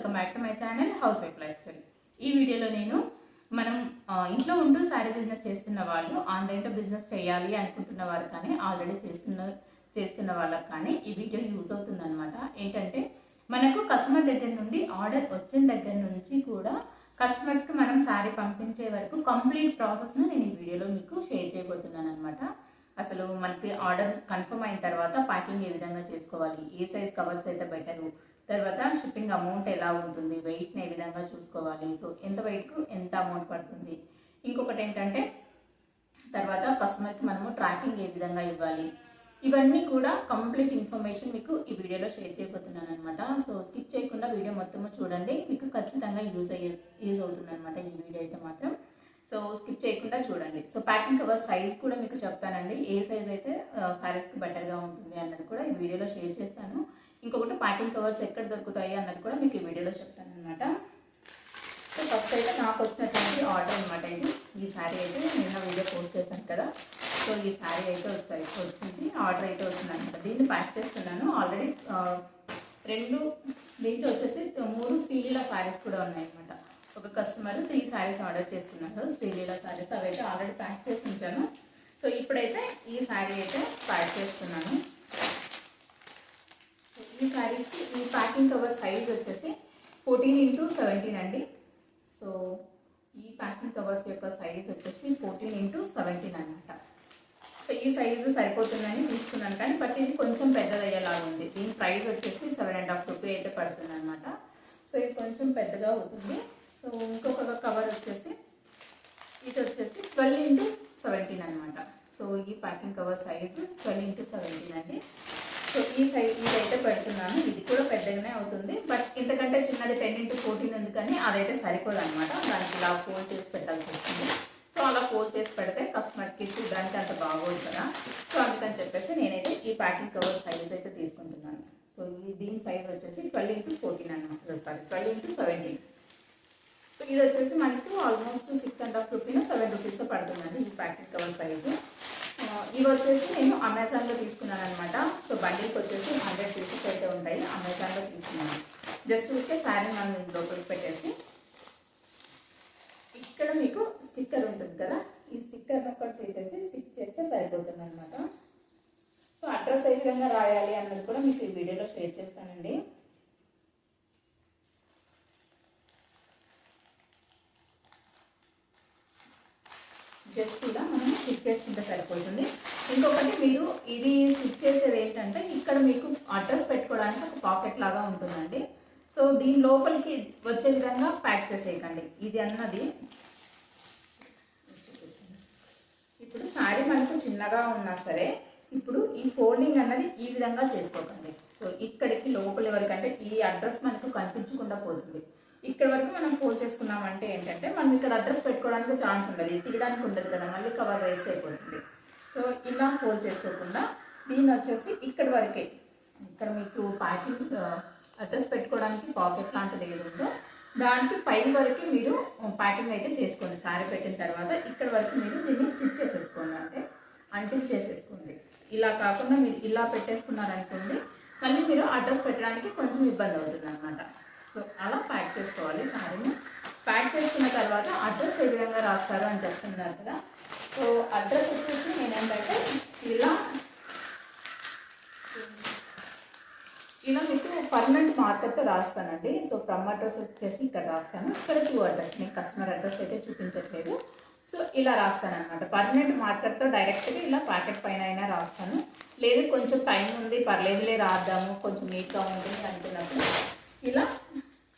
Welcome back to my channel housewife lifestyle ఈ వీడియోలో నేను మనం ఇంట్లో ఉంటూ శారీ బిజినెస్ చేస్తున్న వాళ్ళు ఆన్లైన్లో బిజినెస్ చేయాలి అనుకుంటున్న వారు కానీ ఆల్రెడీ చేస్తున్న చేస్తున్న వాళ్ళకి కానీ ఈ వీడియో యూజ్ అవుతుంది అనమాట ఏంటంటే మనకు కస్టమర్ దగ్గర నుండి ఆర్డర్ వచ్చిన దగ్గర నుంచి కూడా కస్టమర్స్కి మనం శారీ పంపించే వరకు కంప్లీట్ ప్రాసెస్ను నేను ఈ వీడియోలో మీకు షేర్ చేయబోతున్నాను అనమాట అసలు మనకి ఆర్డర్ కన్ఫర్మ్ అయిన తర్వాత ప్యాకింగ్ ఏ విధంగా చేసుకోవాలి? ఏ సైజ్ కవర్స్ అయితే బెటరు తర్వాత షిప్పింగ్ అమౌంట్ ఎలా ఉంటుంది? వెయిట్ని ఏ విధంగా చూసుకోవాలి? సో ఎంత వెయిట్కు ఎంత అమౌంట్ పడుతుంది? ఇంకొకటి ఏంటంటే తర్వాత కస్టమర్కి మనము ట్రాకింగ్ ఏ విధంగా ఇవ్వాలి? ఇవన్నీ కూడా కంప్లీట్ ఇన్ఫర్మేషన్ మీకు ఈ వీడియోలో షేర్ చేయబోతున్నాను అనమాట సో స్కిప్ చేయకుండా వీడియో మొత్తము చూడండి. మీకు ఖచ్చితంగా యూజ్ అయ్యే యూజ్ అవుతుంది అనమాట ఈ వీడియో అయితే మాత్రం. సో స్కిప్ చేయకుండా చూడండి. సో ప్యాకింగ్ కవర్ సైజ్ కూడా మీకు చెప్తానండి. ఏ సైజ్ అయితే సారీస్కి బెటర్గా ఉంటుంది అన్నది కూడా ఈ వీడియోలో షేర్ చేస్తాను. ఇంకొకటి ప్యాకింగ్ కవర్స్ ఎక్కడ దొరుకుతాయి అన్నది కూడా మీకు ఈ వీడియోలో చెప్తాను అనమాట సో ఫస్ట్ అయితే నాకు వచ్చినటువంటి ఆర్డర్ అనమాట ఇది. ఈ శారీ అయితే నిన్న వీడియో పోస్ట్ చేశాను కదా. సో ఈ శారీ అయితే వచ్చాయి. వచ్చింది. ఆర్డర్ అయితే వచ్చింది అనమాట దీన్ని ప్యాక్ చేస్తున్నాను. ఆల్రెడీ రెండు దీంట్లో వచ్చేసి మూడు శ్రీలీల శారీస్ కూడా ఉన్నాయన్నమాట. ఒక కస్టమర్ త్రీ శారీస్ ఆర్డర్ చేసుకున్నారు శ్రీలీల శారీస్ అవి అయితే ఆల్రెడీ ప్యాక్ చేసి ఉంచాను. సో ఇప్పుడైతే ఈ శారీ అయితే ప్యాక్ చేస్తున్నాను. ఈ శారీకి ఈ ప్యాకింగ్ కవర్ సైజ్ వచ్చేసి ఫోర్టీన్ ఇంటూ సెవెంటీన్ అండి. సో ఈ ప్యాకింగ్ కవర్స్ యొక్క సైజ్ వచ్చేసి ఫోర్టీన్ ఇంటూ సెవెంటీన్ అనమాట సో ఈ సైజు సరిపోతుందని తీసుకున్నాను కానీ బట్ ఇది కొంచెం పెద్దదయ్యేలాగా ఉంది. దీని ప్రైస్ వచ్చేసి సెవెన్ అండ్ హాఫ్ రూపీ అయితే పడుతుంది అనమాట సో ఇది కొంచెం పెద్దగా అవుతుంది. సో ఇంకొక కవర్ వచ్చేసి ఇది వచ్చేసి ట్వెల్వ్ ఇంటూ సెవెంటీన్ అనమాట సో ఈ packing cover size twelve into seventeen అండి. సో ఈ సైజ్ ఇదైతే పెడుతున్నాను. ఇది కూడా పెద్దగానే అవుతుంది. బట్ ఇంతకంటే చిన్నది టెన్ ఇంటూ ఫోర్టీన్ ఎందుకని అదైతే సరిపోదు అనమాట దానికి ఇలా ఫోల్డ్ చేసి పెట్టాల్సి వస్తుంది. సో అలా ఫోల్డ్ చేసి పెడితే కస్టమర్కి చూడడానికి అంత బాగోదు కదా. సో అందుకని చెప్పేసి నేనైతే ఈ ప్యాకింగ్ కవర్ సైజ్ అయితే తీసుకుంటున్నాను. సో ఈ దీని సైజ్ వచ్చేసి ట్వెల్వ్ ఇంటూ ఫోర్టీన్ అనమాట sorry twelve into seventeen so ఇది వచ్చేసి మనకి almost six and half rupees seven rupees పడుతుందండి ఈ ప్యాకెట్ కవర్ సైజు ఇవి వచ్చేసి నేను అమెజాన్లో తీసుకున్నాను అనమాట సో బండిల్కి వచ్చేసి హండ్రెడ్ పీసెస్ అయితే ఉంటాయి. అమెజాన్లో తీసుకున్నాను. జస్ట్ ఊరికే శారీ మనం లోపలికి పెట్టేసి ఇక్కడ మీకు స్టిక్కర్ ఉంటుంది కదా? ఈ స్టిక్కర్ ఒకటి తీసేసి స్టిక్ చేస్తే సరిపోతుంది అనమాట సో అడ్రస్ ఏ విధంగా రాయాలి అన్నది కూడా మీకు ఈ వీడియోలో షేర్ చేస్తానండి జస్ట్ ఇలా మనం స్టిచ్ చేసుకుంటే సరిపోతుంది. ఇంకొకటి మీరు ఇది స్టిచ్ చేసేది ఏంటంటే ఇక్కడ మీకు అడ్రస్ పెట్టుకోవడానికి ఒక పాకెట్ లాగా ఉంటుందండి. సో దీని లోపలికి వచ్చే విధంగా ప్యాక్ చేసేయకండి. ఇది అన్నది. ఇప్పుడు శారీ మనకు చిన్నగా ఉన్నా సరే ఇప్పుడు ఈ ఫోల్డింగ్ అన్నది ఈ విధంగా చేసుకోకండి. సో ఇక్కడికి లోపలి వరకు అంటే ఈ అడ్రస్ మనకు కనిపించకుండా పోతుంది. ఇక్కడ వరకు మనం ఫోల్డ్ చేసుకున్నామంటే ఏంటంటే మనం ఇక్కడ అడ్రస్ పెట్టుకోవడానికి ఛాన్స్ ఉండదు. తీయడానికి ఉండదు కదా మళ్ళీ కవర్ వేస్ట్ అయిపోతుంది. సో ఇలా ఫోల్డ్ చేసుకోకుండా దీన్ని వచ్చేసి ఇక్కడ వరకే. ఇక్కడ మీకు ప్యాకింగ్ అడ్రస్ పెట్టుకోవడానికి పాకెట్ లాంటిది ఏది ఉందో దానికి పైన వరకు మీరు ప్యాకింగ్ అయితే చేసుకోండి. సారీ పెట్టిన తర్వాత ఇక్కడ వరకు మీరు దీన్ని స్టిచ్ చేసేసుకోండి అంటే అంటిల్ చేసేసుకోండి. ఇలా కాకుండా మీరు ఇలా పెట్టేసుకున్నారనుకోండి మళ్ళీ మీరు అడ్రస్ పెట్టడానికి కొంచెం ఇబ్బంది అవుతుంది అనమాట సో అలా ప్యాక్ చేసుకోవాలి. శారీని ప్యాక్ చేసుకున్న తర్వాత అడ్రస్ ఏ విధంగా రాస్తారు అని చెప్తున్నారు కదా. సో అడ్రస్ వచ్చేసి నేను ఏంటంటే ఇలా ఇలా మీకు పర్మనెంట్ మార్కర్తో రాస్తానండి. సో ఫ్రమ్ అడ్రస్ వచ్చేసి ఇక్కడ రాస్తాను. ఇక్కడ టూ అడ్రస్ నేను కస్టమర్ అడ్రస్ అయితే చూపించట్లేదు. సో ఇలా రాస్తాను అనమాట పర్మనెంట్ మార్కర్తో డైరెక్ట్గా ఇలా ప్యాకెట్ పైన అయినా రాస్తాను. లేదు కొంచెం టైం ఉంది పర్లేదులే రాద్దాము కొంచెం నీట్గా ఉంటుంది అనుకున్నప్పుడు ఇలా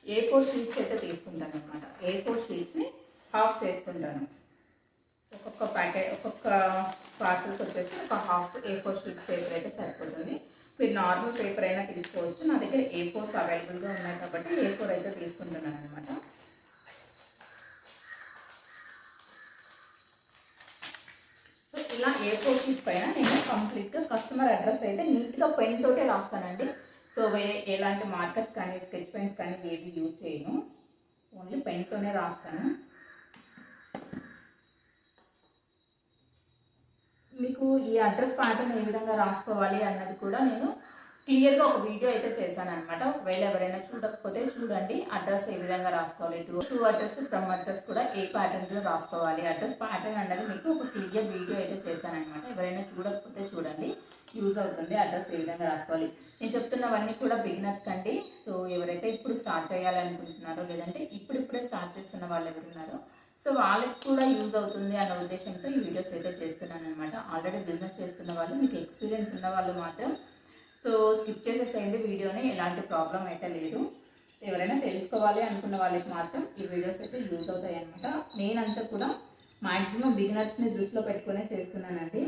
ఏ ఫోర్ షీట్స్ అయితే తీసుకుంటాను అనమాట ఏ ఫోర్ షీట్స్ని హాఫ్ చేసుకుంటాను. ఒక్కొక్క ప్యాకెట్ ఒక్కొక్క పార్సల్కి వచ్చేసి ఒక half A four sheet paper అయితే సరిపోతుంది. మీరు నార్మల్ పేపర్ అయినా తీసుకోవచ్చు. నా దగ్గర ఏ ఫోర్స్ అవైలబుల్గా ఉన్నాయి కాబట్టి ఏ ఫోర్ అయితే తీసుకుంటున్నాను అనమాట సో ఇలా ఏ ఫోర్ షీట్ పైన నేను కంప్లీట్గా కస్టమర్ అడ్రస్ అయితే నీట్గా పెన్ తోటే రాస్తానండి. సో వేరే ఎలాంటి మార్కర్స్ కానీ స్కెచ్ పెన్స్ కానీ ఏవి యూజ్ చేయను. ఓన్లీ పెన్తోనే రాస్తాను. మీకు ఈ అడ్రస్ ప్యాటర్న్ ఏ విధంగా రాసుకోవాలి అన్నది కూడా నేను క్లియర్గా ఒక వీడియో అయితే చేశాను అనమాట ఒకవేళ ఎవరైనా చూడకపోతే చూడండి అడ్రస్ ఏ విధంగా రాసుకోవాలి. To to address from address కూడా ఏ ప్యాటర్న్లో రాసుకోవాలి. అడ్రస్ ప్యాటర్న్ అన్నది మీకు ఒక క్లియర్ వీడియో అయితే చేశాను అనమాట ఎవరైనా చూడకపోతే చూడండి. యూజ్ అవుతుంది అడ్రస్ ఏ విధంగా రాసుకోవాలి. నేను చెప్తున్నవన్నీ కూడా బిగినర్స్ కండి సో ఎవరైతే ఇప్పుడు స్టార్ట్ చేయాలనుకుంటున్నారో లేదంటే ఇప్పుడిప్పుడే స్టార్ట్ చేస్తున్న వాళ్ళు ఎవరున్నారో సో వాళ్ళకి కూడా యూజ్ అవుతుంది అన్న ఉద్దేశంతో ఈ వీడియోస్ అయితే చేస్తున్నాను అనమాట ఆల్రెడీ బిజినెస్ చేస్తున్న వాళ్ళు మీకు ఎక్స్పీరియన్స్ ఉన్న వాళ్ళు మాత్రం సో స్కిప్ చేసేసేయండి వీడియోని ఎలాంటి ప్రాబ్లం అయితే లేదు. ఎవరైనా తెలుసుకోవాలి అనుకున్న వాళ్ళకి మాత్రం ఈ వీడియోస్ అయితే యూజ్ అవుతాయి అనమాట నేనంతా కూడా మ్యాక్సిమం బిగినర్స్ని దృష్టిలో పెట్టుకునే చేస్తున్నానండి.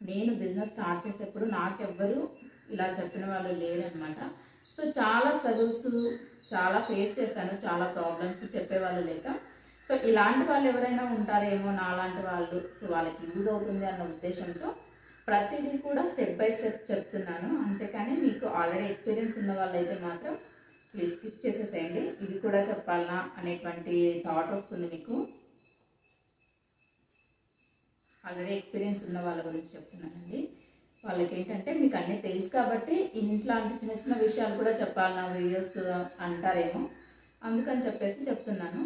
నేను బిజినెస్ స్టార్ట్ చేసేప్పుడు నాకెవ్వరు ఇలా చెప్పిన వాళ్ళు లేరనమాట సో చాలా స్ట్రగుల్స్ చాలా ఫేస్ చేశాను చాలా ప్రాబ్లమ్స్ చెప్పేవాళ్ళు లేక. సో ఇలాంటి వాళ్ళు ఎవరైనా ఉంటారేమో నాలాంటి వాళ్ళు సో వాళ్ళకి యూజ్ అవుతుంది అన్న ఉద్దేశంతో ప్రతిదీ కూడా స్టెప్ బై స్టెప్ చెప్తున్నాను. అంతేకాని మీకు ఆల్రెడీ ఎక్స్పీరియన్స్ ఉన్న వాళ్ళైతే మాత్రం ప్లీజ్ స్కిప్ చేసేసేయండి. ఇది కూడా చెప్పాలనా అనేటువంటి థాట్ వస్తుంది మీకు. ఆల్రెడీ ఎక్స్పీరియన్స్ ఉన్న వాళ్ళ గురించి చెప్తున్నానండి. వాళ్ళకి ఏంటంటే మీకు అన్నీ తెలుసు కాబట్టి ఇంట్లాంటి చిన్న చిన్న విషయాలు కూడా చెప్పాలి నా వీడియోస్ అంటారేమో. అందుకని చెప్పేసి చెప్తున్నాను.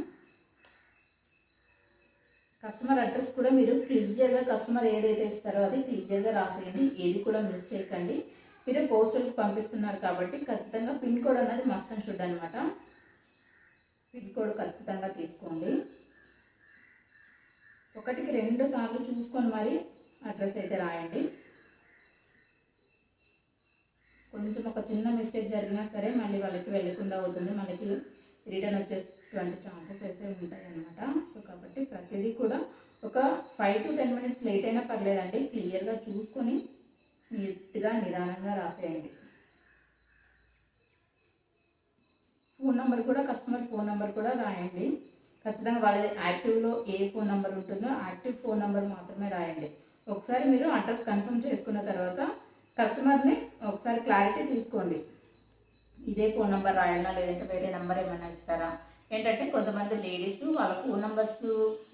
కస్టమర్ అడ్రస్ కూడా మీరు క్లియర్గా కస్టమర్ ఏదైతే ఇస్తారో అది క్లియర్గా రాసేయండి. ఏది కూడా మిస్ చేయకండి. మీరు పోస్టల్కి పంపిస్తున్నారు కాబట్టి ఖచ్చితంగా పిన్ కోడ్ అనేది మస్ట్ అండ్ షుడ్ అనమాట పిన్ కోడ్ ఖచ్చితంగా తీసుకోండి. ఒకటికి రెండు సార్లు చూసుకొని మరి అడ్రస్ అయితే రాయండి. కొంచెం ఒక చిన్న మిస్టేక్ జరిగినా సరే మళ్ళీ వాళ్ళకి వెళ్ళకుండా అవుతుంది. మనకి రిటర్న్ వచ్చేటువంటి ఛాన్సెస్ అయితే ఉంటాయి అన్నమాట సో కాబట్టి ప్రతిదీ కూడా ఒక five to ten minutes late అయినా పర్లేదండి. క్లియర్గా చూసుకొని నీట్గా నిదానంగా రాసేయండి. ఫోన్ నెంబర్ కూడా కస్టమర్ ఫోన్ నెంబర్ కూడా రాయండి. ఖచ్చితంగా వాళ్ళది యాక్టివ్లో ఏ ఫోన్ నెంబర్ ఉంటుందో యాక్టివ్ ఫోన్ నెంబర్ మాత్రమే రాయండి. ఒకసారి మీరు అడ్రస్ కన్ఫర్మ్ చేసుకున్న తర్వాత కస్టమర్ని ఒకసారి క్లారిటీ తీసుకోండి. ఇదే ఫోన్ నెంబర్ రాయాలా లేదంటే వేరే నెంబర్ ఏమైనా ఇస్తారా? ఏంటంటే కొంతమంది లేడీస్ వాళ్ళ ఫోన్ నెంబర్స్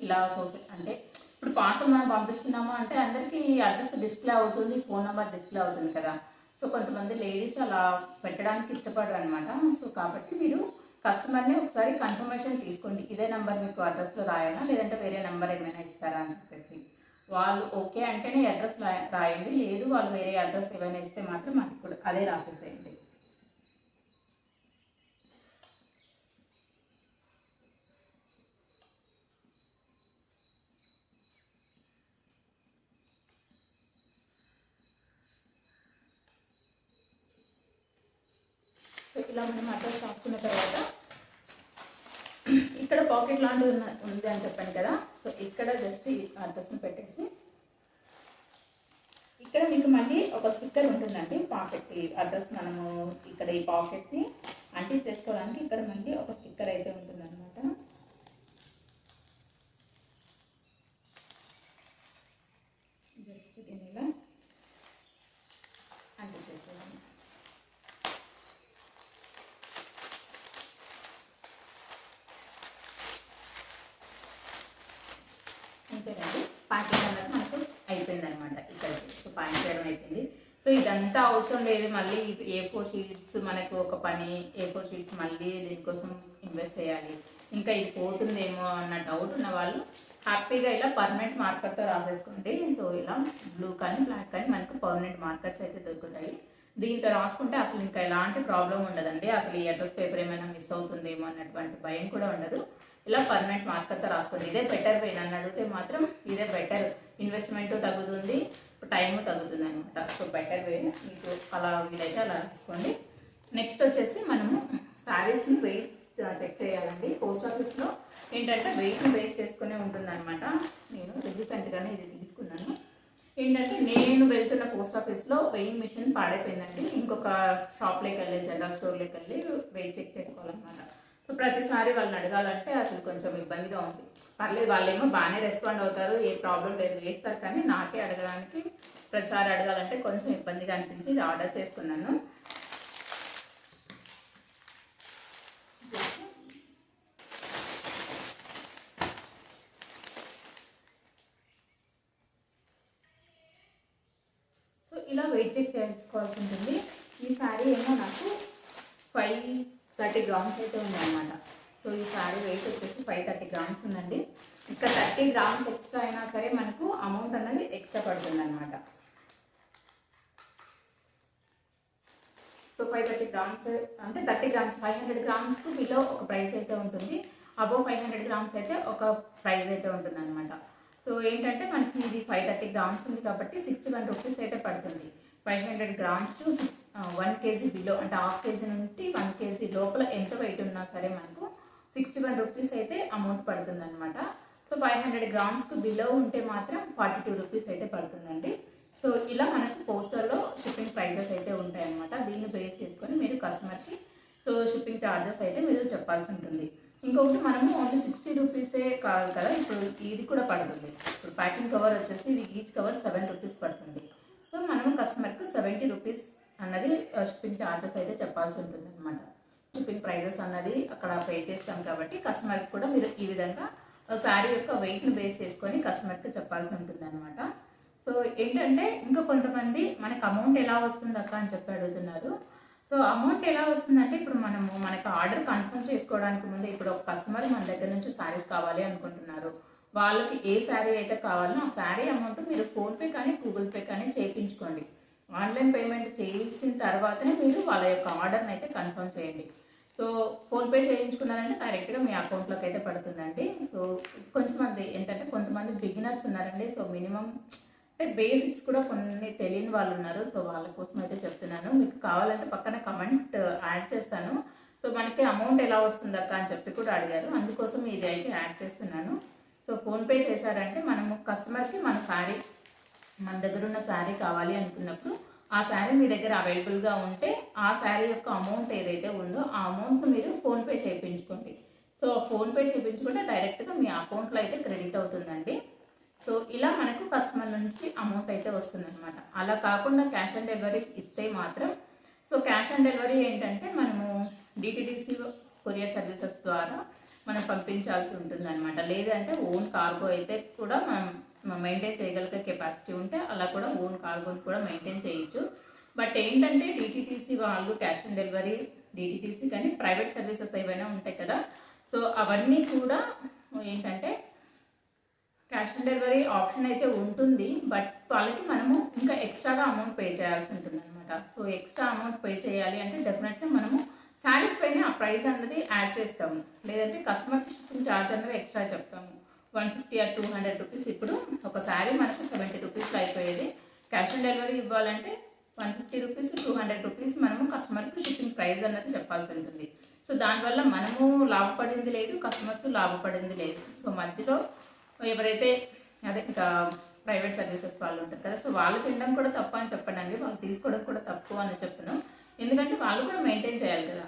ఇలా సోషల్ అంటే ఇప్పుడు పార్సల్ మనం పంపిస్తున్నాము అంటే అందరికీ అడ్రస్ డిస్ప్లే అవుతుంది ఫోన్ నెంబర్ డిస్ప్లే అవుతుంది కదా. సో కొంతమంది లేడీస్ అలా పెట్టడానికి ఇష్టపడరు అనమాట సో కాబట్టి మీరు కస్టమర్ని ఒకసారి కన్ఫర్మేషన్ తీసుకోండి. ఇదే నెంబర్ మీకు అడ్రస్లో రాయనా లేదంటే వేరే నెంబర్ ఏమైనా ఇస్తారా అని చెప్పేసి. వాళ్ళు ఓకే అంటేనే అడ్రస్ రాయండి. లేదు వాళ్ళు వేరే అడ్రస్ ఏమైనా ఇస్తే మాత్రం మనకి కూడా అదే రాసేసేయండి. సో ఇలా మనం అడ్రస్ రాసుకున్న తర్వాత ఇక్కడ పాకెట్ లాంటిది ఉంది అని చెప్పాను కదా. సో ఇక్కడ జస్ట్ అడ్రస్ని పెట్టేసి ఇక్కడ మీకు మళ్ళీ ఒక స్టిక్కర్ ఉంటుందండి పాకెట్. అడ్రస్ మనము ఇక్కడ ఈ పాకెట్ని అంటే చేసుకోవడానికి ఇక్కడ మళ్ళీ ఒక స్టిక్కర్ అయితే ఉంటుంది జస్ట్ దీని ఇలా అంటీ చేసేయాలి అంతేనండి ప్యాకింగ్ అన్నది మనకు అయిపోయింది అనమాట ఇక్కడ సో పని చేయడం అయిపోయింది. సో ఇదంతా అవసరం లేదు. మళ్ళీ ఏ ఫోర్ షీట్స్ మనకు ఒక పని ఏ ఫోర్ షీట్స్ మళ్ళీ దీనికోసం ఇన్వెస్ట్ చేయాలి. ఇంకా ఇది పోతుందేమో అన్న డౌట్ ఉన్న వాళ్ళు హ్యాపీగా ఇలా పర్మనెంట్ మార్కర్తో రాసేసుకుంటే సో ఇలా బ్లూ కానీ బ్లాక్ కానీ మనకు పర్మనెంట్ మార్కర్స్ అయితే దొరుకుతాయి. దీంతో రాసుకుంటే అసలు ఇంకా ఎలాంటి ప్రాబ్లం ఉండదండి. అసలు ఈ అడ్రస్ పేపర్ ఏమైనా మిస్ అవుతుందేమో అన్నటువంటి భయం కూడా ఉండదు. ఇలా పర్మనెంట్ మార్కర్తో రాసుకోండి. ఇదే బెటర్ వే నన్ను అడిగితే మాత్రం ఇదే బెటర్ ఇన్వెస్ట్మెంట్ తగ్గుతుంది టైము తగ్గుతుంది అనమాట సో బెటర్ వే మీకు అలా వీలైతే అలా రాసుకోండి నెక్స్ట్ వచ్చేసి మనము శారీస్ని వెయిట్ చెక్ చేయాలండి. పోస్ట్ ఆఫీస్లో ఏంటంటే వెయిట్ని బేస్ చేసుకునే ఉంటుందన్నమాట. నేను రీసెంట్గానే ఇది తీసుకున్నాను. ఏంటంటే నేను వెళ్తున్న పోస్ట్ ఆఫీస్లో వెయింగ్ మిషన్ పాడైపోయిందండి. ఇంకొక షాప్లోకి వెళ్ళి జనరల్ స్టోర్లోకి వెళ్ళి వెయిట్ చెక్ చేసుకోవాలన్నమాట. సో ప్రతిసారి వాళ్ళని అడగాలంటే అసలు కొంచెం ఇబ్బందిగా ఉంది. పర్లేదు వాళ్ళేమో బాగానే రెస్పాండ్ అవుతారు ఏ ప్రాబ్లం లేదు వేస్తారు కానీ నాకే అడగడానికి ప్రతిసారి అడగాలంటే కొంచెం ఇబ్బందిగా అనిపించి ఇది ఆర్డర్ చేసుకున్నాను. సో ఇలా వెయిట్ చెక్ చేసుకోవాల్సి ఉంటుంది. ఈ సారీ ఏమో నాకు ఫైవ్ థర్టీ గ్రామ్స్ అయితే ఉందన్నమాట. సో ఈ శారీ వెయిట్ వచ్చేసి ఫైవ్ థర్టీ గ్రామ్స్ ఉందండి. ఇక్కడ థర్టీ గ్రామ్స్ ఎక్స్ట్రా అయినా సరే మనకు అమౌంట్ అనేది ఎక్స్ట్రా పడుతుంది అనమాట సో ఫైవ్ థర్టీ గ్రామ్స్ అంటే థర్టీ గ్రామ్స్ ఫైవ్ హండ్రెడ్ గ్రామ్స్కు బిలో ఒక ప్రైస్ అయితే ఉంటుంది. అబోవ్ ఫైవ్ హండ్రెడ్ గ్రామ్స్ అయితే ఒక ప్రైస్ అయితే ఉంటుంది అనమాట సో ఏంటంటే మనకి ఇది ఫైవ్ థర్టీ గ్రామ్స్ ఉంది కాబట్టి సిక్స్టీ వన్ రూపీస్ అయితే పడుతుంది. Five hundred grams to one KG below అంటే హాఫ్ కేజీ నుండి వన్ కేజీ లోపల ఎంత వెయిట్ ఉన్నా సరే మనకు సిక్స్టీ వన్ రూపీస్ అయితే అమౌంట్ పడుతుందన్నమాట. సో ఫైవ్ హండ్రెడ్ గ్రామ్స్కి బిలో ఉంటే మాత్రం ఫార్టీ టూ రూపీస్ అయితే పడుతుందండి. సో ఇలా మనకు పోస్టర్లో షిప్పింగ్ ప్రైజెస్ అయితే ఉంటాయన్నమాట. దీన్ని బేస్ చేసుకొని మీరు కస్టమర్కి సో షిప్పింగ్ ఛార్జెస్ అయితే మీరు చెప్పాల్సి ఉంటుంది. ఇంకొకటి మనము ఓన్లీ సిక్స్టీ రూపీసే కాదు కదా ఇప్పుడు ఇది కూడా పడుతుంది. ఇప్పుడు ప్యాకింగ్ కవర్ వచ్చేసి ఇది ఈచ్ కవర్ సెవెన్ రూపీస్ పడుతుంది. సో మనము కస్టమర్కి సెవెంటీ రూపీస్ అన్నది uh, షిప్పింగ్ ఛార్జెస్ అయితే చెప్పాల్సి ఉంటుంది అనమాట షిప్పింగ్ ప్రైజెస్ అన్నది అక్కడ పే చేస్తాం కాబట్టి కస్టమర్కి కూడా మీరు ఈ విధంగా శారీ యొక్క వెయిట్ని బేస్ చేసుకొని కస్టమర్కి చెప్పాల్సి ఉంటుంది అనమాట సో ఏంటంటే ఇంకా కొంతమంది మనకు అమౌంట్ ఎలా వస్తుంది అక్క అని చెప్పి అడుగుతున్నారు. సో అమౌంట్ ఎలా వస్తుందంటే ఇప్పుడు మనము మనకు ఆర్డర్ కన్ఫర్మ్ చేసుకోవడానికి ముందు ఇప్పుడు ఒక కస్టమర్ మన దగ్గర నుంచి శారీస్ కావాలి అనుకుంటున్నారు. వాళ్ళకి ఏ శారీ అయితే కావాలో ఆ శారీ అమౌంట్ మీరు ఫోన్పే కానీ గూగుల్ పే కానీ చేయించుకోండి. ఆన్లైన్ పేమెంట్ చేసిన తర్వాతనే మీరు వాళ్ళ యొక్క ఆర్డర్ని అయితే కన్ఫర్మ్ చేయండి. సో ఫోన్పే చేయించుకున్నారంటే డైరెక్ట్గా మీ అకౌంట్లోకి అయితే పడుతుందండి. సో కొంతమంది ఏంటంటే కొంతమంది బిగినర్స్ ఉన్నారండి. సో మినిమం అంటే బేసిక్స్ కూడా కొన్ని తెలియని వాళ్ళు ఉన్నారు. సో వాళ్ళ కోసం అయితే చెప్తున్నాను. మీకు కావాలంటే పక్కన కమెంట్ యాడ్ చేస్తాను. సో మనకి అమౌంట్ ఎలా వస్తుంది అక్క అని చెప్పి కూడా అడిగారు. అందుకోసం ఇది అయితే యాడ్ చేస్తున్నాను. సో ఫోన్పే చేశారంటే మనము కస్టమర్కి మన శారీ మన దగ్గర ఉన్న శారీ కావాలి అనుకున్నప్పుడు ఆ శారీ మీ దగ్గర అవైలబుల్గా ఉంటే ఆ శారీ యొక్క అమౌంట్ ఏదైతే ఉందో ఆ అమౌంట్ మీరు ఫోన్పే చేయించుకోండి. సో ఫోన్పే చేయించుకుంటే డైరెక్ట్గా మీ అకౌంట్లో అయితే క్రెడిట్ అవుతుందండి. సో ఇలా మనకు కస్టమర్ నుంచి అమౌంట్ అయితే వస్తుందన్నమాట. అలా కాకుండా క్యాష్ ఆన్ డెలివరీ ఇస్తే మాత్రం సో క్యాష్ ఆన్ డెలివరీ ఏంటంటే మనము డిటిడిసి కొరియర్ సర్వీసెస్ ద్వారా మనం పంపించాల్సి ఉంటుంది అనమాట లేదంటే ఓన్ కార్గో అయితే కూడా మనం మెయింటైన్ చేయగలిగే కెపాసిటీ ఉంటే అలా కూడా ఓన్ కార్బోన్ కూడా మెయింటైన్ చేయొచ్చు. బట్ ఏంటంటే డిటిటీసీ వాళ్ళు క్యాష్ ఆన్ డెలివరీ డిటీటీసీ కానీ ప్రైవేట్ సర్వీసెస్ ఏవైనా ఉంటాయి కదా. సో అవన్నీ కూడా ఏంటంటే క్యాష్ ఆన్ డెలివరీ ఆప్షన్ అయితే ఉంటుంది. బట్ వాళ్ళకి మనము ఇంకా ఎక్స్ట్రాగా అమౌంట్ పే చేయాల్సి ఉంటుంది అనమాట సో ఎక్స్ట్రా అమౌంట్ పే చేయాలి అంటే డెఫినెట్గా మనము శారీస్ పైన ఆ ప్రైస్ అన్నది యాడ్ చేస్తాము. లేదంటే కస్టమర్ షిప్పింగ్ ఛార్జ్ అనేది ఎక్స్ట్రా చెప్తాము. One fifty or two hundred rupees ఇప్పుడు ఒక శారీ మనకు సెవెంటీ రూపీస్లో అయిపోయేది. క్యాష్ ఆన్ డెలివరీ ఇవ్వాలంటే one fifty rupees two hundred rupees మనము కస్టమర్కి షిప్పింగ్ ప్రైస్ అన్నది చెప్పాల్సి ఉంటుంది. సో దానివల్ల మనము లాభపడింది లేదు కస్టమర్స్ లాభపడింది లేదు. సో మధ్యలో ఎవరైతే అదే ఇంకా ప్రైవేట్ సర్వీసెస్ వాళ్ళు ఉంటారు కదా సో వాళ్ళు తినడం కూడా తప్పు అని చెప్పండి వాళ్ళు తీసుకోవడం కూడా తప్పు అని చెప్పను. ఎందుకంటే వాళ్ళు కూడా మెయింటైన్ చేయాలి కదా.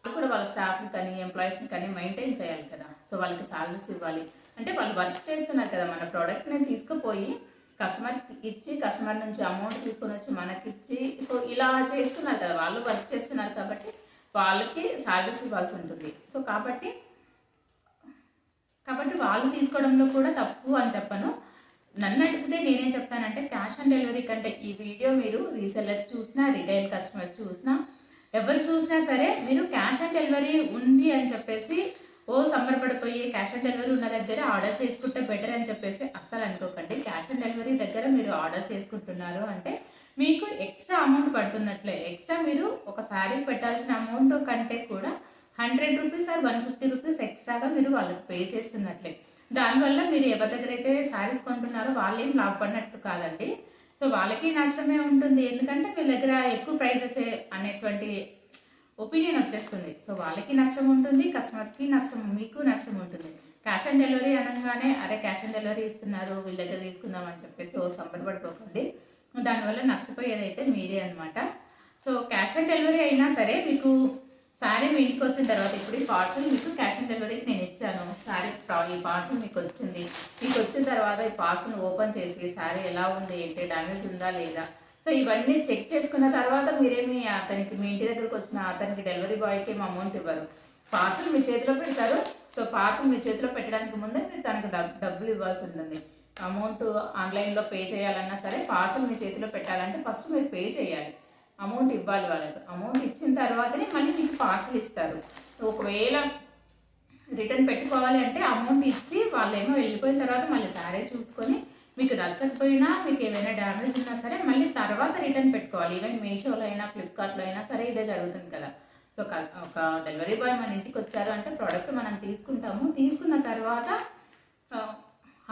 వాళ్ళు కూడా వాళ్ళ స్టాఫ్ని కానీ ఎంప్లాయీస్ని కానీ మెయింటైన్ చేయాలి కదా. సో వాళ్ళకి సాలరీస్ ఇవ్వాలి. అంటే వాళ్ళు వర్క్ చేస్తున్నారు కదా మన ప్రోడక్ట్ నేను తీసుకుపోయి కస్టమర్ ఇచ్చి కస్టమర్ నుంచి అమౌంట్ తీసుకొని వచ్చి మనకి ఇచ్చి సో ఇలా చేస్తున్నారు కదా వాళ్ళు వర్క్ చేస్తున్నారు కాబట్టి వాళ్ళకి సాలరీస్ ఇవ్వాల్సి ఉంటుంది. సో కాబట్టి కాబట్టి వాళ్ళు తీసుకోవడంలో కూడా తప్పు అని చెప్పను. నన్ను అడిగితే నేనేం చెప్తానంటే క్యాష్ ఆన్ డెలివరీ కంటే ఈ వీడియో మీరు రీసెల్లర్స్ చూసినా రిటైల్ కస్టమర్స్ చూసినా ఎవరు చూసినా సరే మీరు క్యాష్ ఆన్ డెలివరీ ఉంది అని చెప్పేసి ఓ సంబరపడిపోయి క్యాష్ ఆన్ డెలివరీ ఉన్న దగ్గర ఆర్డర్ చేసుకుంటే బెటర్ అని చెప్పేసి అస్సలు అనుకోకండి. క్యాష్ ఆన్ డెలివరీ దగ్గర మీరు ఆర్డర్ చేసుకుంటున్నారు అంటే మీకు ఎక్స్ట్రా అమౌంట్ పడుతున్నట్లే. ఎక్స్ట్రా మీరు ఒక శారీ పెట్టాల్సిన అమౌంట్ కంటే కూడా hundred rupees or one fifty rupees ఎక్స్ట్రాగా మీరు వాళ్ళకి పే చేస్తున్నట్లే. దానివల్ల మీరు ఎవరి దగ్గర అయితే శారీస్ కొంటున్నారో వాళ్ళేం లాభపడినట్టు కాదండి. సో వాళ్ళకి నష్టమే ఉంటుంది. ఎందుకంటే మీ దగ్గర ఎక్కువ ప్రైజెస్ అనేటువంటి ఒపీనియన్ వచ్చేస్తుంది. సో వాళ్ళకి నష్టం ఉంటుంది కస్టమర్స్కి నష్టం మీకు నష్టం ఉంటుంది. క్యాష్ ఆన్ డెలివరీ అనగానే అరే క్యాష్ ఆన్ డెలివరీ ఇస్తున్నారు వీళ్ళ దగ్గర తీసుకుందాం అని చెప్పేసి ఓ సంబరపడిపోకండి. దానివల్ల నష్టపోయేది అయితే మీరే అనమాట సో క్యాష్ ఆన్ డెలివరీ అయినా సరే మీకు శారీ మీ ఇంటికి వచ్చిన తర్వాత ఇప్పుడు ఈ పార్సల్ మీకు క్యాష్ ఆన్ డెలివరీకి నేను ఇచ్చాను. శారీ ఈ పార్సల్ మీకు వచ్చింది. మీకు వచ్చిన తర్వాత ఈ పార్సల్ ఓపెన్ చేసి శారీ ఎలా ఉంది? ఏంటి? డ్యామేజ్ ఉందా? లేదా? సో ఇవన్నీ చెక్ చేసుకున్న తర్వాత మీరేమి అతనికి మీ ఇంటి దగ్గరకు వచ్చిన అతనికి డెలివరీ బాయ్కి ఏమి అమౌంట్ ఇవ్వరు. పార్సల్ మీ చేతిలో పెడతారు. సో పార్సల్ మీ చేతిలో పెట్టడానికి ముందే మీరు తనకు డబ్బులు ఇవ్వాల్సి ఉంటుంది. అమౌంట్ ఆన్లైన్లో పే చేయాలన్నా సరే పార్సల్ మీ చేతిలో పెట్టాలంటే ఫస్ట్ మీరు పే చేయాలి. అమౌంట్ ఇవ్వాలి వాళ్ళకి. అమౌంట్ ఇచ్చిన తర్వాతనే మళ్ళీ మీకు పార్సల్ ఇస్తారు. ఒకవేళ రిటర్న్ పెట్టుకోవాలి అంటే అమౌంట్ ఇచ్చి వాళ్ళు ఏమో వెళ్ళిపోయిన తర్వాత మళ్ళీ సారే చూసుకొని మీకు నచ్చకపోయినా మీకు ఏమైనా డ్యామేజ్ ఉన్నా సరే మళ్ళీ తర్వాత రిటర్న్ పెట్టుకోవాలి. ఈవెన్ మీషోలో అయినా ఫ్లిప్కార్ట్లో అయినా సరే ఇదే జరుగుతుంది కదా. సో ఒక డెలివరీ బాయ్ మన ఇంటికి వచ్చారు అంటే ప్రోడక్ట్ మనం తీసుకుంటాము. తీసుకున్న తర్వాత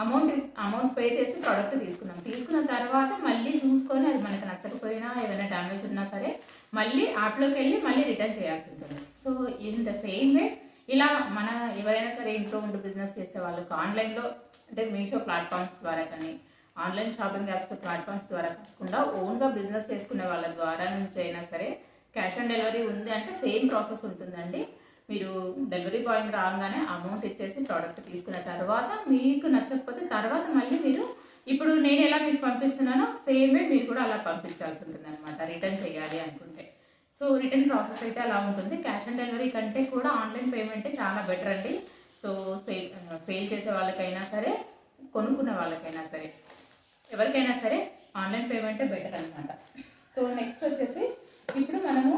అమౌంట్ అమౌంట్ పే చేసి ప్రోడక్ట్ తీసుకున్నాం. తీసుకున్న తర్వాత మళ్ళీ చూసుకొని అది మనకు నచ్చకపోయినా ఏదైనా డ్యామేజ్ ఉన్నా సరే మళ్ళీ యాప్లోకి వెళ్ళి మళ్ళీ రిటర్న్ చేయాల్సి ఉంటుంది. So in the same way ఇలా మన ఎవరైనా సరే ఇంట్లో ఉంటూ బిజినెస్ చేసే వాళ్ళకి ఆన్లైన్లో అంటే మీషో ప్లాట్ఫామ్స్ ద్వారా కానీ ఆన్లైన్ షాపింగ్ యాప్స్ ప్లాట్ఫామ్స్ ద్వారా కాకుండా ఓన్గా బిజినెస్ చేసుకునే వాళ్ళ ద్వారా నుంచి అయినా సరే క్యాష్ ఆన్ డెలివరీ ఉంది అంటే సేమ్ ప్రాసెస్ ఉంటుందండి. మీరు డెలివరీ బాయ్ని రాగానే అమౌంట్ ఇచ్చేసి ప్రోడక్ట్ తీసుకున్న తర్వాత మీకు నచ్చకపోతే తర్వాత మళ్ళీ మీరు ఇప్పుడు నేను ఎలా మీకు పంపిస్తున్నానో సేమే మీరు కూడా అలా పంపించాల్సి ఉంటుంది అనమాట రిటర్న్ చేయాలి అనుకుంటే. సో రిటర్న్ ప్రాసెస్ అయితే అలా ఉంటుంది. క్యాష్ ఆన్ డెలివరీ కంటే కూడా ఆన్లైన్ పేమెంటే చాలా బెటర్ అండి. సో సేల్ సేల్ చేసే వాళ్ళకైనా సరే కొనుక్కునే వాళ్ళకైనా సరే ఎవరికైనా సరే ఆన్లైన్ పేమెంటే బెటర్ అనమాట సో నెక్స్ట్ వచ్చేసి ఇప్పుడు మనము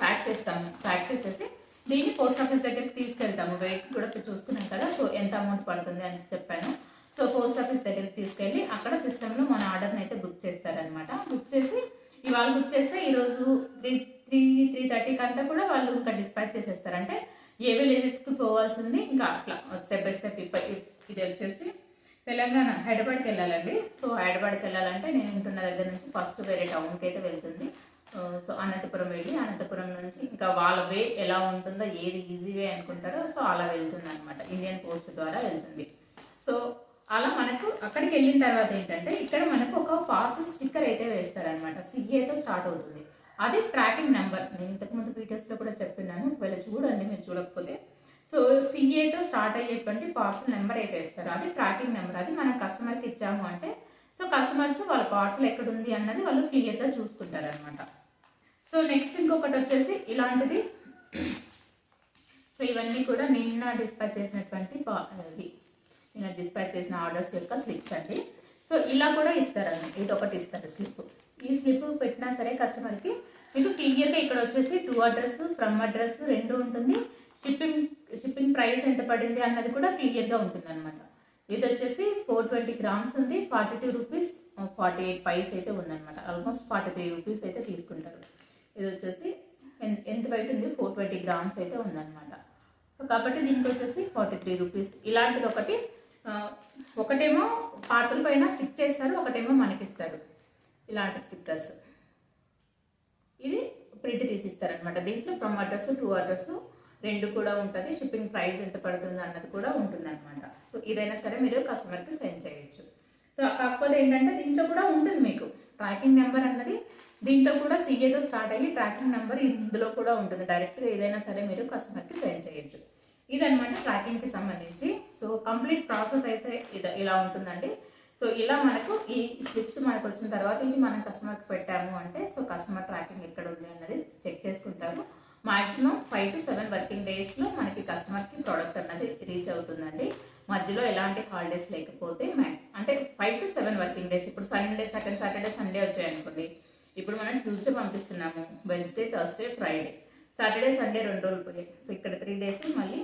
ప్యాక్ చేస్తాము. ప్యాక్ చేసేసి దీన్ని పోస్ట్ ఆఫీస్ దగ్గరికి తీసుకెళ్తాము. వెయిట్ కూడా చూసుకున్నాం కదా. సో ఎంత అమౌంట్ పడుతుంది అని చెప్పాను. సో పోస్ట్ ఆఫీస్ దగ్గరికి తీసుకెళ్ళి అక్కడ సిస్టంలో మన ఆర్డర్ని అయితే బుక్ చేస్తారనమాట బుక్ చేసి ఇవాళ బుక్ చేస్తే ఈరోజు త్రీ త్రీ త్రీ థర్టీకి అంతా కూడా వాళ్ళు ఇంకా డిస్పాచ్ చేసేస్తారు. అంటే ఏ విలేజెస్కి పోవాల్సింది ఇంకా అట్లా స్టెప్ బై స్టెప్ ఇది వచ్చేసి తెలంగాణ హైదరాబాద్కి వెళ్ళాలండి. సో హైదరాబాద్కి వెళ్ళాలంటే నేను ఉంటున్న దగ్గర నుంచి ఫస్ట్ వేరే టౌన్కి అయితే వెళ్తుంది. సో అనంతపురం వెళ్ళి అనంతపురం నుంచి ఇంకా వాళ్ళ వే ఎలా ఉంటుందో ఏది ఈజీ వే అనుకుంటారో సో అలా వెళ్తుంది అనమాట ఇండియన్ పోస్ట్ ద్వారా వెళ్తుంది. సో అలా మనకు అక్కడికి వెళ్ళిన తర్వాత ఏంటంటే ఇక్కడ మనకు ఒక పార్సల్ స్టిక్కర్ అయితే వేస్తారనమాట సిఏతో స్టార్ట్ అవుతుంది. అదే ట్రాకింగ్ నెంబర్ నేను ఇంతకుముందు వీడియోస్లో కూడా చెప్తున్నాను. ఒకవేళ చూడండి మీరు చూడకపోతే. సో సిఏతో స్టార్ట్ అయ్యేటువంటి పార్సల్ నెంబర్ అయితే వేస్తారు. అది ట్రాకింగ్ నెంబర్ అది మనం కస్టమర్కి ఇచ్చాము అంటే సో కస్టమర్స్ వాళ్ళ పార్సల్ ఎక్కడుంది అన్నది వాళ్ళు క్లియర్గా చూసుకుంటారు అనమాట సో నెక్స్ట్ ఇంకొకటి వచ్చేసి ఇలాంటిది. సో ఇవన్నీ కూడా నిన్న డిస్పాచ్ చేసినటువంటి ఇది. నేను డిస్పాచ్ చేసిన ఆర్డర్స్ యొక్క స్లిప్స్ అండి. సో ఇలా కూడా ఇస్తారండి ఇది ఒకటి ఇస్తారు స్లిప్ ఈ స్లిప్ పెట్టినా సరే కస్టమర్కి మీకు క్లియర్గా ఇక్కడ వచ్చేసి టూ అడ్రస్ ఫ్రమ్ అడ్రస్ రెండు ఉంటుంది. షిప్పింగ్ షిప్పింగ్ ప్రైస్ ఎంత పడింది అన్నది కూడా క్లియర్గా ఉంటుంది అనమాట ఇది వచ్చేసి ఫోర్ ట్వంటీ గ్రామ్స్ ఉంది. Forty two rupees forty eight paise అయితే ఉందన్నమాట. ఆల్మోస్ట్ ఫార్టీ త్రీ రూపీస్ అయితే తీసుకుంటారు. ఇది వచ్చేసి ఎంత బయట ఉంది? ఫోర్ ట్వంటీ గ్రామ్స్ అయితే ఉందన్నమాట. సో కాబట్టి దీనికి వచ్చేసి ఫార్టీ త్రీ రూపీస్ ఇలాంటిది ఒకటి ఒకటేమో పార్సల్ పైన స్టిక్ చేస్తారు ఒకటేమో మనకిస్తారు. ఇలాంటి స్టిక్కర్స్. ఇది ప్రింట్ తీసిస్తారనమాట దీంట్లో ఫ్రమ్ అడ్రస్ టూ అడ్రస్ రెండు కూడా ఉంటుంది. షిప్పింగ్ ప్రైస్ ఎంత పడుతుంది అన్నది కూడా ఉంటుంది అనమాట సో ఇదైనా సరే మీరు కస్టమర్కి సెండ్ చేయొచ్చు. సో కాకపోతే ఏంటంటే దీంట్లో కూడా ఉంటుంది మీకు. ట్రాకింగ్ నెంబర్ అన్నది దీంట్లో కూడా సీఏతో స్టార్ట్ అయ్యి ట్రాకింగ్ నెంబర్ ఇందులో కూడా ఉంటుంది. డైరెక్ట్గా ఏదైనా సరే మీరు కస్టమర్కి సెండ్ చేయొచ్చు. ఇదనమాట ట్రాకింగ్కి సంబంధించి. సో కంప్లీట్ ప్రాసెస్ అయితే ఇది ఇలా ఉంటుందండి. సో ఇలా మనకు ఈ స్లిప్స్ మనకు వచ్చిన తర్వాత ఇది మనం కస్టమర్కి పెట్టాము అంటే సో కస్టమర్ ట్రాకింగ్ ఎక్కడ ఉంది అన్నది చెక్ చేసుకుంటాము maximum five to seven working డేస్లో మనకి కస్టమర్కి ప్రోడక్ట్ అన్నది రీచ్ అవుతుందండి. మధ్యలో ఎలాంటి హాలిడేస్ లేకపోతే మ్యాక్స్ అంటే five to seven working days ఇప్పుడు సండే సెకండ్ సాటర్డే సండే వచ్చాయనుకోండి. ఇప్పుడు మనం ట్యూస్డే పంపిస్తున్నాము Wednesday Thursday Friday. Saturday Sunday రెండు రోజులు పోయాయి. సో ఇక్కడ త్రీ డేస్ మళ్ళీ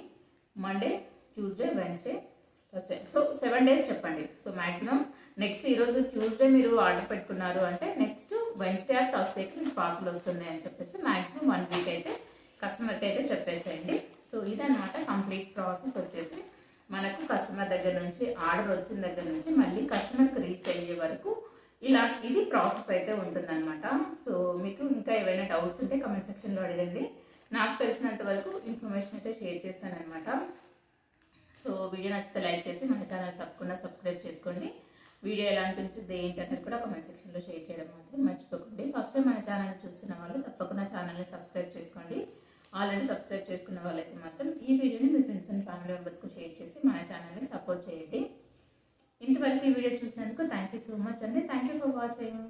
Monday Tuesday Wednesday Thursday so seven days చెప్పండి. సో మ్యాక్సిమం నెక్స్ట్ ఈరోజు ట్యూస్డే మీరు ఆర్డర్ పెట్టుకున్నారు అంటే నెక్స్ట్ వెన్స్డే ఆర్ థర్స్డేకి మీకు పార్సల్ వస్తుంది అని చెప్పేసి మ్యాక్సిమం వన్ వీక్ అయితే కస్టమర్కి అయితే చెప్పేసేయండి. సో ఇదనమాట కంప్లీట్ ప్రాసెస్ వచ్చేసి మనకు కస్టమర్ దగ్గర నుంచి ఆర్డర్ వచ్చిన దగ్గర నుంచి మళ్ళీ కస్టమర్కి రీచ్ అయ్యే వరకు ఇలా ఇది ప్రాసెస్ అయితే ఉంటుందన్నమాట. సో మీకు ఇంకా ఏవైనా డౌట్స్ ఉంటే కమెంట్ సెక్షన్లో అడగండి. నాకు తెలిసినంత వరకు ఇన్ఫర్మేషన్ అయితే షేర్ చేస్తానమాట సో వీడియో నచ్చితే లైక్ చేసి మన ఛానల్ తప్పకుండా సబ్స్క్రైబ్ చేసుకోండి. వీడియో ఎలా అనిపించింది ఏంటనేది కూడా కమెంట్ సెక్షన్లో షేర్ చేయడం మాత్రం మర్చిపోకండి. ఫస్ట్ మన ఛానల్ చూస్తున్న వాళ్ళు తప్పకుండా ఛానల్ని సబ్స్క్రైబ్ చేసుకోండి. ఆల్రెడీ సబ్స్క్రైబ్ చేసుకున్న వాళ్ళైతే మాత్రం ఈ వీడియోని మీ ఫ్రెండ్స్ అండ్ ఫ్యామిలీ మెంబర్స్కి షేర్ చేసి మన ఛానల్ని సపోర్ట్ చేయండి. ఇంతవరకు ఈ వీడియో చూసినందుకు థ్యాంక్ యూ సో మచ్ అండి. Thank you for watching